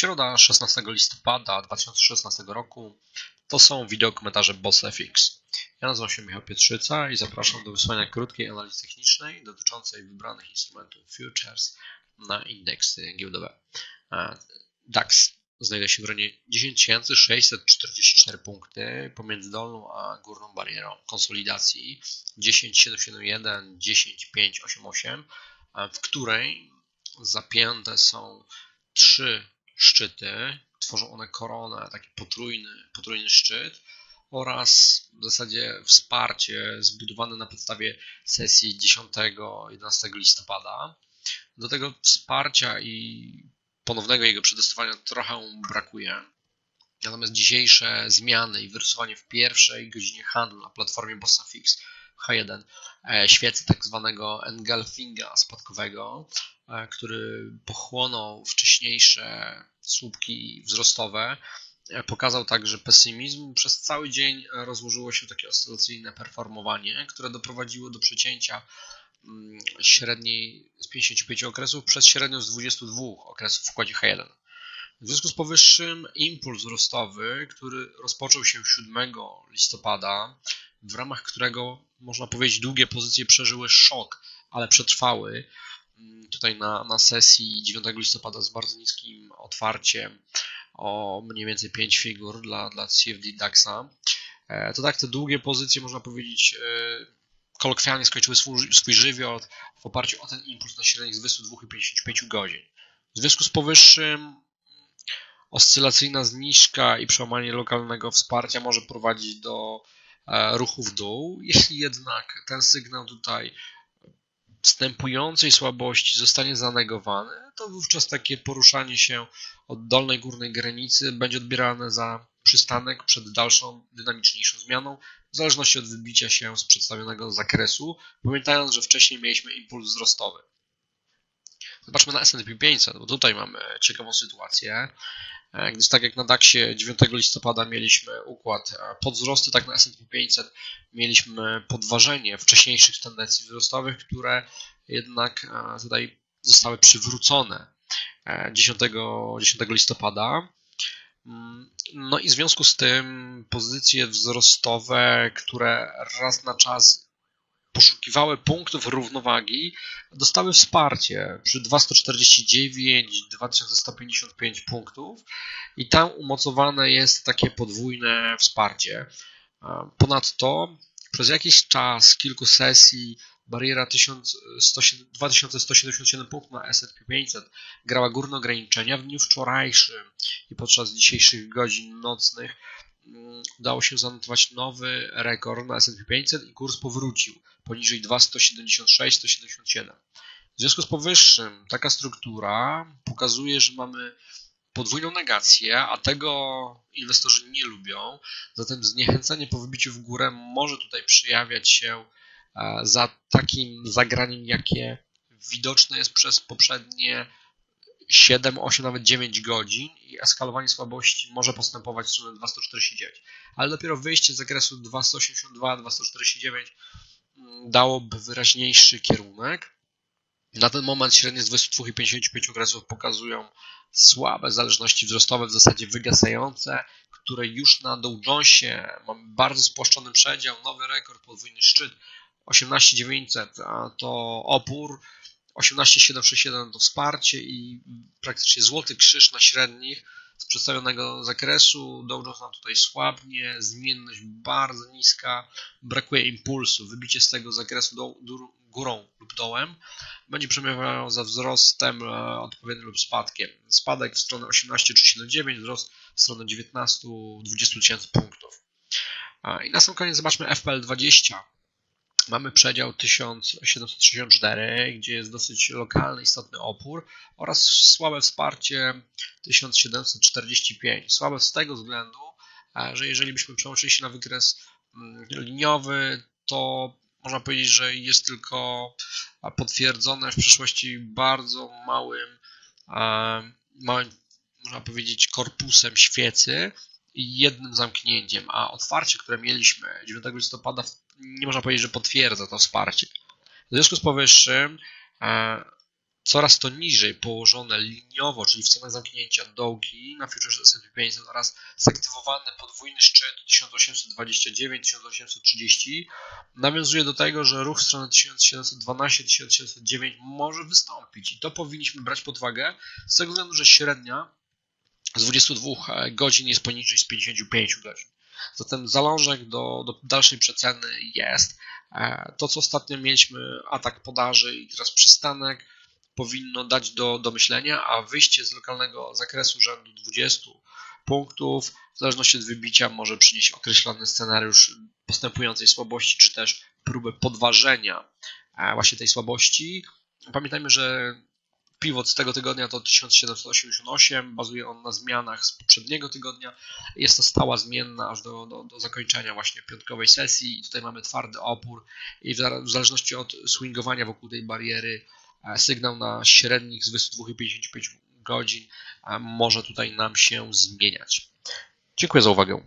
Środa 16 listopada 2016 roku to są wideo komentarze BossFX. Ja nazywam się Michał Pietrzyca i zapraszam do wysłania krótkiej analizy technicznej dotyczącej wybranych instrumentów futures na indeksy giełdowe. E, DAX znajduje się w rejonie 10644 punkty pomiędzy dolną a górną barierą konsolidacji 10771, 10588, w której zapięte są trzy szczyty. Tworzą one koronę, taki potrójny, potrójny szczyt oraz w zasadzie wsparcie zbudowane na podstawie sesji 10-11 listopada. Do tego wsparcia i ponownego jego przetestowania trochę brakuje. Natomiast dzisiejsze zmiany i wyrysowanie w pierwszej godzinie handlu na platformie BossaFix H1 e, świecy tak zwanego engulfinga spadkowego, który pochłonął wcześniejsze słupki wzrostowe, e, pokazał także pesymizm. Przez cały dzień rozłożyło się takie oscylacyjne performowanie, które doprowadziło do przecięcia mm, średniej z 55 okresów przez średnią z 22 okresów w układzie H1. W związku z powyższym impuls wzrostowy, który rozpoczął się 7 listopada, w ramach którego można powiedzieć długie pozycje przeżyły szok, ale przetrwały. Tutaj na, na sesji 9 listopada z bardzo niskim otwarciem o mniej więcej 5 figur dla, dla CFD DAXa. E, to tak, te długie pozycje można powiedzieć e, kolokwialnie skończyły swój, swój żywioł w oparciu o ten impuls na średnich z 22,55 godzin. W związku z powyższym oscylacyjna zniżka i przełamanie lokalnego wsparcia może prowadzić do e, ruchu w dół. Jeśli jednak ten sygnał tutaj wstępującej słabości zostanie zanegowany, to wówczas takie poruszanie się od dolnej górnej granicy będzie odbierane za przystanek przed dalszą, dynamiczniejszą zmianą, w zależności od wybicia się z przedstawionego zakresu, pamiętając, że wcześniej mieliśmy impuls wzrostowy. Zobaczmy na S&P 500, bo tutaj mamy ciekawą sytuację. E, gdyż tak jak na DAXie 9 listopada mieliśmy układ e, podwzrosty, tak na S&P 500 mieliśmy podważenie wcześniejszych tendencji wzrostowych, które jednak e, tutaj zostały przywrócone 10, 10 listopada. Mm, no i w związku z tym pozycje wzrostowe, które raz na czas poszukiwały punktów równowagi, dostały wsparcie przy 2149, 2155 punktów i tam umocowane jest takie podwójne wsparcie. Ponadto przez jakiś czas, kilku sesji, bariera 2177 punktów na S&P 500 grała górne ograniczenia. W dniu wczorajszym i podczas dzisiejszych godzin nocnych udało się zanotować nowy rekord na S&P 500 i kurs powrócił poniżej 2,176-177. W związku z powyższym taka struktura pokazuje, że mamy podwójną negację, a tego inwestorzy nie lubią. Zatem zniechęcenie po wybiciu w górę może tutaj przejawiać się e, za takim zagraniem, jakie widoczne jest przez poprzednie 7, 8, nawet 9 godzin i eskalowanie słabości może postępować w stronę 249. Ale dopiero wyjście z zakresu 282, 249 mm, dałoby wyraźniejszy kierunek. Na ten moment średnie z 22,55 okresów pokazują słabe zależności wzrostowe, w zasadzie wygasające, które już na Dow Jonesie mamy bardzo spłaszczony przedział, nowy rekord, podwójny szczyt 18900, a to opór 18761 to wsparcie i praktycznie złoty krzyż na średnich z przedstawionego zakresu. Dow Jones nam tutaj słabnie, zmienność bardzo niska, brakuje impulsu. Wybicie z tego zakresu do, do, górą lub dołem będzie przemawiało za wzrostem e, odpowiednim lub spadkiem. Spadek w stronę 18,379, wzrost w stronę 19-20 tysięcy punktów. I na sam koniec zobaczmy FPL 20 Mamy przedział 1764, gdzie jest dosyć lokalny, istotny opór oraz słabe wsparcie 1745. Słabe z tego względu, e, że jeżeli byśmy przełączyli się na wykres mm, liniowy, to można powiedzieć, że jest tylko potwierdzone w przyszłości bardzo małym, e, małym można powiedzieć, korpusem świecy jednym zamknięciem, a otwarcie, które mieliśmy 9 listopada nie można powiedzieć, że potwierdza to wsparcie. W związku z powyższym e, coraz to niżej położone liniowo, czyli w cenach zamknięcia dołki na future S&P 500 oraz zaktywowany podwójny szczyt 1829-1830 nawiązuje do tego, że ruch w stronę 1712-1709 może wystąpić i to powinniśmy brać pod uwagę z tego względu, że średnia z 22 godzin jest poniżej z 55 godzin. Zatem zalążek do, do dalszej przeceny jest. E, to, co ostatnio mieliśmy, atak podaży i teraz przystanek, powinno dać do, do myślenia, a wyjście z lokalnego zakresu rzędu 20 punktów, w zależności od wybicia, może przynieść określony scenariusz postępującej słabości, czy też próbę podważenia e, właśnie tej słabości. Pamiętajmy, że pivot z tego tygodnia to 1788, bazuje on na zmianach z poprzedniego tygodnia. Jest to stała zmienna aż do, do, do zakończenia właśnie piątkowej sesji. I tutaj mamy twardy opór i w zależności od swingowania wokół tej bariery e, sygnał na średnich z 22,55 godzin może tutaj nam się zmieniać. Dziękuję za uwagę.